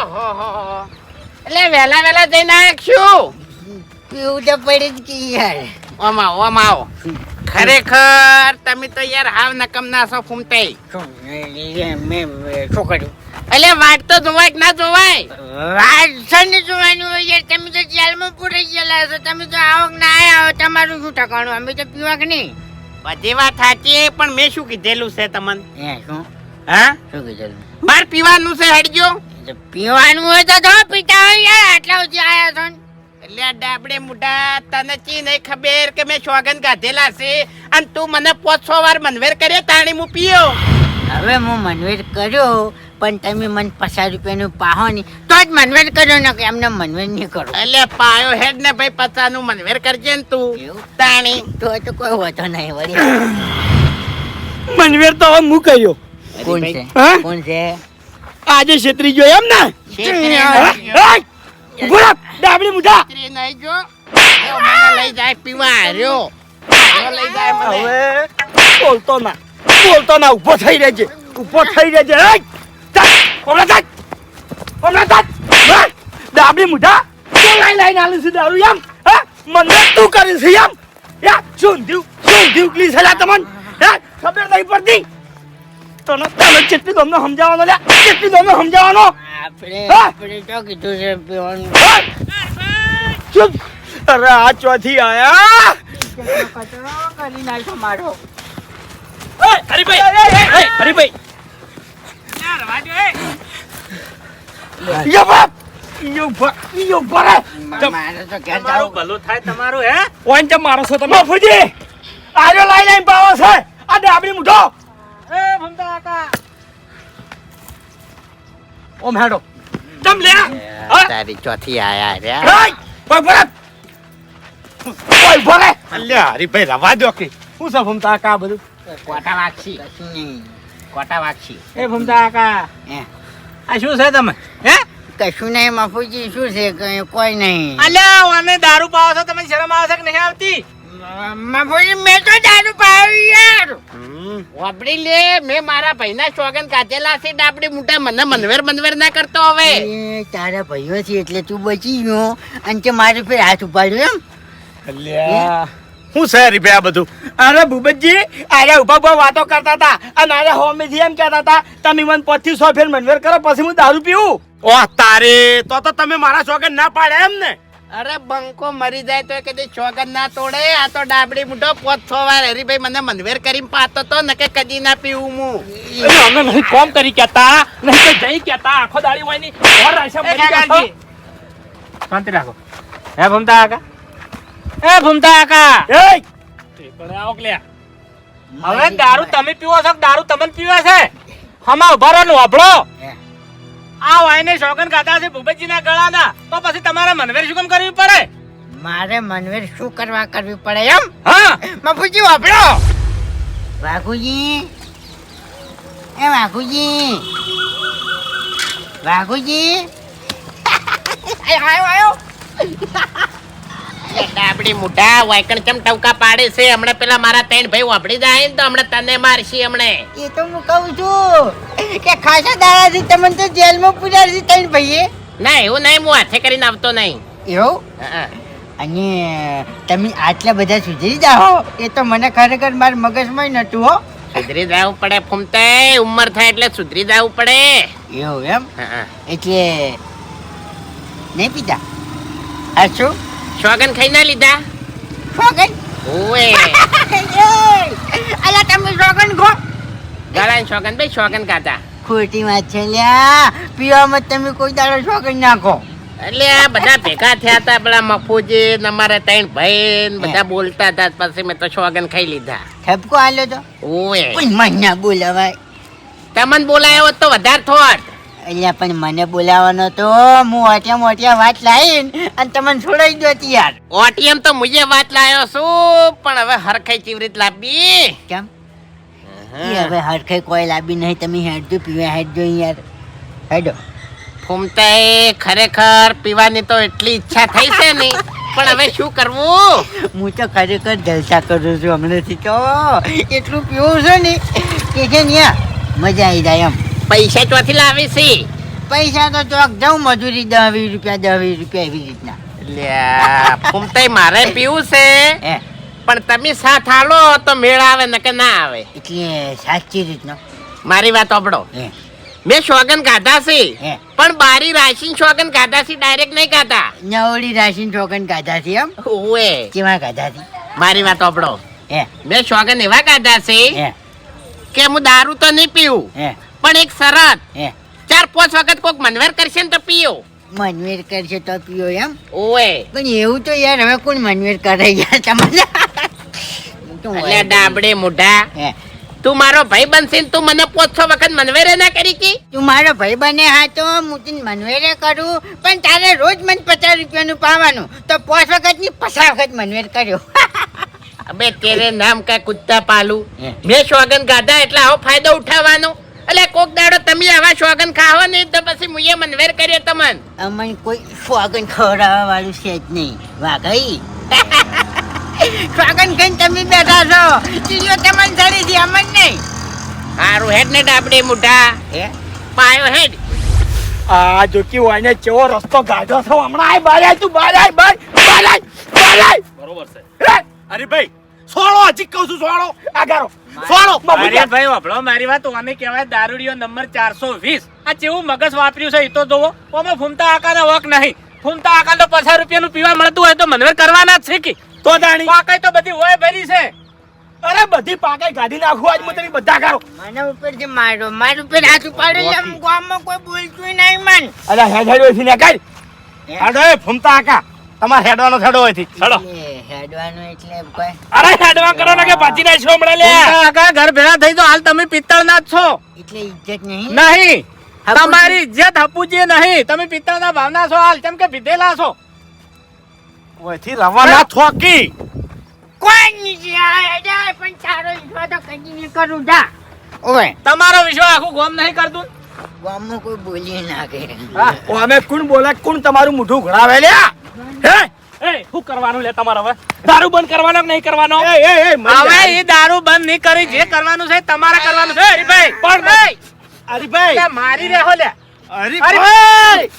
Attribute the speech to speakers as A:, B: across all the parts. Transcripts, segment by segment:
A: ઓહો. એટલે વહેલા વહેલા જઈને નાખશું
B: પીવું તો પડી જ કે યાર.
A: ઓમ આવો ખરેખર તમે તો યાર હાવ નકમ ના છો ફૂમતે
B: કર્યું?
A: એટલે વાટ તો જોવાય ના જોવાય?
B: વાત છે ને જોવાની હોય યાર તમે તો જેલમાં પૂરી ગયેલા છો. તમે તો આવો ના આવો તમારું શું ઠકાણું? અમે તો પીવા કે નહીં?
A: બધી વાત સાચી પણ મેં શું કીધેલું છે તમને?
B: હે શું?
A: હા?
B: શું કીધેલું?
A: માર પીવાનું છે હડજો
B: પીવાનું હોય તો તો પીતા હોય યાર આટલા સુધી આયા છો
A: એટલે આ ડાબડે મુઢા તને ચી નહીં ખબર કે મેં સોગન ગાધેલા છે? અને તું મને પોચ છ વાર મનવેર કરે તાણી હું પીયો.
B: હવે હું મનવેર કર્યો પણ તમે મને પચાસ રૂપિયાનું પાહો નહીં. તો જ મનવેર કર્યો ને કે એમને મનવેર નહીં કરો.
A: એટલે પાયો હેડ ને ભાઈ પચાનું મનવેર કરજે ને તું
B: એવું?
A: તાણી.
B: તો તો કોઈ વધો નહીં વળી.
C: મનવેર તો હવે હું કર્યો
B: કોણ છે? કોણ છે?
C: આજે છેતરી ગયો એમ ને? રહો, ડાબડી
A: નહીં જો લઈ જાય પીવા હાર્યો લઈ જાય
C: હવે બોલતો ના. બોલતો ના ઊભો થઈ રહેજે. ઊભો થઈ રહેજે. હમણાં ચાલ. હમણાં. હા? ડાબડી મુઠા તું લઈ લઈને આલે છે દારૂ એમ? હા? મને તું કરીશ એમ? યા શું થયું? શું થયું? ક્લીસ સલા તમન. હે? ખબર નહીં પડતી. તને તને કેટલી ગમે સમજાવવાનો લે. કેટલી ગમે સમજાવવાનો.
B: આપણે આપણે તો કીધું છે પીવાનું.
C: ચૂપ. અરે આ ચોથી આયા.
B: કરી નાખો મારો
C: હરીભાઈ હરિભાઈ. યો બાપ. યો બા યો બરે
B: મારો તો ઘેર
D: તમારું ભલું થાય તમારું હે?
C: ઓન મારો છો તમે ફુજી આજો લાઈ લાઈ પાવો છે. આ ડાબડી મુઠો.
D: એ ભમતા કાકા.
C: ઓમ હેડો ચમ લે?
A: તારી ચોથી આયા રે.
C: કોઈ બરે કોઈ બરે અલ્યા હરીભાઈ રવા દો કે. હું છે ભમતા કા બધું?
A: કોટા વાગશી?
B: કશું નહીં.
A: કોટા વાગશી?
D: એ ભમતા કાકા
B: હે?
D: આ શું છે તમે? હે?
B: કશું નહીં મફુજી શું છે? કઈ કોઈ નહીં.
D: અલ્યા ઓને દારૂ પાવો છો તમે શરમ આવશે કે નહીં આવતી?
B: મફુજી મેં તો દારૂ પાવ્યું યાર.
A: વાપરી લે મેં મારા ભાઈના સોગન કાચેલા છે ડાબડી મોટા મને મનવેર મનવેર ના કરતો હવે.
B: એ તારા ભાઈઓ છે એટલે તું બચી ગયો. અને તે મારે ફેર હાથ ઉપાડ્યો એમ.
C: અલ્યા. હું? છે આ બધું? અરે ભૂપતજી અરે ઊભા ઊભા વાતો કરતા હતા. અને અરે હોમેથી એમ કહેતા હતા તમે મને પચીસ સો ફેર મનવેર કરો પછી હું દારૂ પીવું. ઓહ તારે તો તો તમે મારા શોગન ના પાડે એમ ને
A: અરે બંકો મરી જાય તો કદી ચોગન ના તોડે આ તો ડાબડી મુઢો પોત છો વાર હરીભાઈ મને મનવેર કરીને પાતો તો નકે કદી ના પીવું હું.
C: અમે નહીં કોમ કરી કેતા નહીં તો જઈ કેતા આખો દાડી હોયની ઓર રાશા મરી ગયા
D: શાંતિ રાખો. હે ભમતા આકા એ ભમતા આકા
C: એ
D: પણ આવો કે લ્યા. હવે દારૂ તમે પીવો છો દારૂ તમને પીવા છે? હમા ઊભા રહો ને. આ વાયને શોકન ખાતા છે ભૂપતજીના ગળાના. તો પછી તમારે મનવેર શું કેમ કરવી પડે?
B: મારે મનવેર શું કરવા કરવી પડે એમ?
D: હા.
B: મફુજી વાપરો. વાઘુજી. એ વાઘુજી. વાઘુજી. આયો આયો.
A: એ મોટા વાયકણ કેમ ટવકા પાડે છે? હમણાં પેલા મારા ત્રણ ભાઈ વાપડી જાય ને તો હમણાં તને મારશી હમણે.
B: એ તો હું કહું છું કે ખાસા દાડાથી તમને તો જેલમાં પૂર્યા ત્રણ ભાઈએ.
A: ના એવું નહીં હું હાથે કરીને આવતો નહીં.
B: એવું? અને તમે આટલા બધા સુધરી જાઓ એ તો મને ખરેખર મારા મગજમાં નતું હો.
A: સુધરી જવું પડે ફૂમતે ઉંમર થાય એટલે સુધરી જવું પડે.
B: એવું એમ?
A: હા.
B: એટલે નહીં પીતા આ શું?
A: સોગન ખાઈ ના લીધા
B: શોગન
A: ઓએ
B: અલા તમે શોગન ખો
A: ગળાની શોગન ભાઈ શોગન ખાતા
B: ખોટી વાત છે લ્યા પીવામાં તમે કોઈ દાડો શોગન નાખો
A: એટલે આ બધા ભેગા થયા હતા પેલા મફુજી ને અમારા ત્રણ ભાઈ બધા બોલતા હતા પછી મેં તો શોગન ખાઈ લીધા
B: ઠપકો આલ્યો તો
A: ઓએ
B: પણ મને ના બોલાવાય
A: તમને બોલાયો તો વધારે થોટ
B: અલ્યા પણ મને બોલાવવાનો તો હું ઓટિયા મોટિયા વાત લાવીને અને તમને છોડાઈ દો યાર
A: ઓટીએમ તો મુજે વાત લાયો છું પણ હવે હરખાઈ ચીવરીત લાવી
B: કેમ? હવે હરખે કોઈ લાવી નહીં તમે હેડજો પીવા હેડજો યાર. હેડો.
A: ફૂમતાએ ખરેખર પીવાની તો એટલી ઈચ્છા થઈ છે ને પણ હવે શું કરવું?
B: હું તો ખરેખર જલસા કરું છું હમણાંથી તો. એટલું પીવું છું ને કે છે ને મજા આવી જાય એમ.
A: પૈસા ચોથી લાવી છે.
B: પૈસા તો ચોક જાઉં મજૂરી દસ વીસ રૂપિયા દસ વીસ રૂપિયા એવી રીતના.
A: લ્યા ફૂમતાઈ મારે પીવું છે. પણ તમે સાથ હાલો તો મેળ આવે નકે ના આવે.
B: એટલે સાચી રીતનો.
A: મારી વાત સાંભળો. મેં શોગન ખાધા છે. પણ બારી રાશિન શોગન ખાધા છે ડાયરેક્ટ નહીં ખાધા
B: નવડી રાશિન શોગન ગાધા છે એમ?
A: ઓએ
B: કેવા ગાધા છે?
A: મારી વાત સાંભળો.
B: હે?
A: મેં શોગન એવા ખાધા છે કે હું દારૂ તો નહીં પીવું.
B: હે?
A: પણ એક શરત.
B: હે.
A: ચાર પાંચ વખત કોક મનવેર કરશે ને તો પીઓ.
B: મનવેર કરશે તો પીઓ એમ?
A: ઓએ
B: પણ એવું તો યાર હવે કોણ મનવેર કરે યાર તમને તો
A: એટલે ડાબડે મોઢા.
B: હે.
A: તું મારો ભાઈ બનશે તું મને પોછો વખત મનવેરે ના કરી કી?
B: તું મારો ભાઈ બને હા તો હું તને મનવેરે કરું. પણ તારે રોજ મને પચાસ રૂપિયાનું પાવાનું. તો પાંચ વખતની પચાસ વખત મનવેર કર્યો.
A: અબે તેરે નામ કા કુત્તા પાલું. મેં સોગન ગાધા એટલે આવો ફાયદો ઉઠાવવાનો. એટલે કોક દાડો તમે આવા શોગન ખાવો ને તો પછી મુએ મનવેર કરીએ તમન.
B: અમને કોઈ સ્વાગન ખવડાવવા વાળું છે જ નહીં. વાઘઈ સ્વાગન ખાઈને તમે બેઠા છો. ચીજો તમને સડી છે અમને નહીં.
A: હારું હેડ ને ડાબડે મોઢા.
B: હે?
A: પાયો હેડ.
C: આ જોકી હોય ને ચેવો રસ્તો ગાઢો છો હમણાં આય બારે તું બારે આય બાર બારે આય બાર આય.
D: બરોબર છે.
C: અરે ભાઈ સોળો હજી કહું છું સોળો. આગારો સોળો.
D: અરે ભાઈ વાપરો મારી વાત ઓને કહેવાય દારૂડિયો નંબર ચારસો વીસ. આ જેવું મગજ વાપર્યું છે એ તો જોવો. અમે ફૂમતા આકાનો વક નહીં. ફૂમતા આકા તો પચાસ રૂપિયાનું પીવા મળતું હોય તો મનવેર કરવાના જ છે કે.
C: તો દાણી
D: પાકાઈ તો બધી હોય ભરી છે.
C: અરે બધી પાકાઈ ગાડી નાખું આજ હું તને બધા કરો
B: મને ઉપર જે મારો મારા ઉપર હાથ ઉપાડે એમ ગામમાં કોઈ બોલતું નહીં મન.
C: અરે હેડ હેડ હોય ને કઈ હેડો એ ફૂમતા આકા. તમારે હેડવાનો હેડો હોયથી હેડો.
B: હેડવાનું એટલે કોઈ
C: અરે હેડવા કરો ને કે પાછી ના છો હમણાં લે.
D: ફૂમતા ઘર ભેળા થઈ તો હાલ તમે પિત્તળ ના છો.
B: એટલે ઇજ્જત નહીં?
D: નહીં. તમારી ઇજ્જત હપુજી નહીં. તમે પિત્તળના ભાવના છો હાલ. કેમ કે પીધેલા છો.
C: ઓયથી રવાના થોકી.
B: કોઈ નહીં જાય પણ તારો ઈશ્વર તો કદી નહીં કરું. જા. ઓય
D: તમારો વિશ્વ આખું ગોમ નહીં કરતું?
B: ગામમાં કોઈ બોલી ના કે
D: હા.
C: ઓ અમે કોણ બોલે કોણ તમારું મોઢું ઘડાવે લ્યા? હે?
D: એ શું કરવાનું લે તમારે હવે? દારૂ બંધ કરવાનો કે નહીં કરવાનો?
C: એ એ એ
D: હવે એ દારૂ બંધ નહીં કરી જે કરવાનું છે તમારે કરવાનું છે. હરીભાઈ
C: પણ
D: ભાઈ
C: હરીભાઈ.
D: મારી રેહો લે.
C: હરીભાઈ.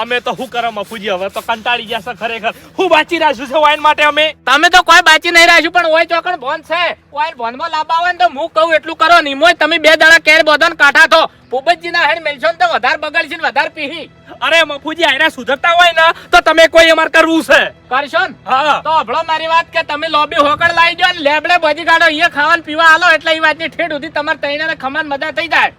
E: અમે તો શું કરો મફુજી હવે તો કંટાળી ગયા છે ખરેખર. હું બાચી રાખ્યું છે વાઈન માટે અમે?
D: તમે તો કોઈ બાચી નહીં રાખ્યું પણ ઓય ચોકડ બોન છે. ઓય હોય ને તો હું કહું એટલું કરો. નહીં મોય તમે બે દાડા કેર બોધન કાઢા તો. ભૂપતજી ના હેડ મેલશો તો વધારે બગડશે ને વધારે પીહી.
E: અરે મફુજી આયરા સુધરતા હોય ને તો તમે કોઈ અમાર કરવું છે.
D: કરશો ને
E: હા.
D: તો હભળો મારી વાત કે તમે લોબી હોકડ લાવી દો ને લેબડે બધી કાઢો અહીંયા ખાવાનું પીવા આલો એટલે એ વાતની ઠેઠ સુધી તમારે તૈયાર ખમાન મજા થઈ જાય.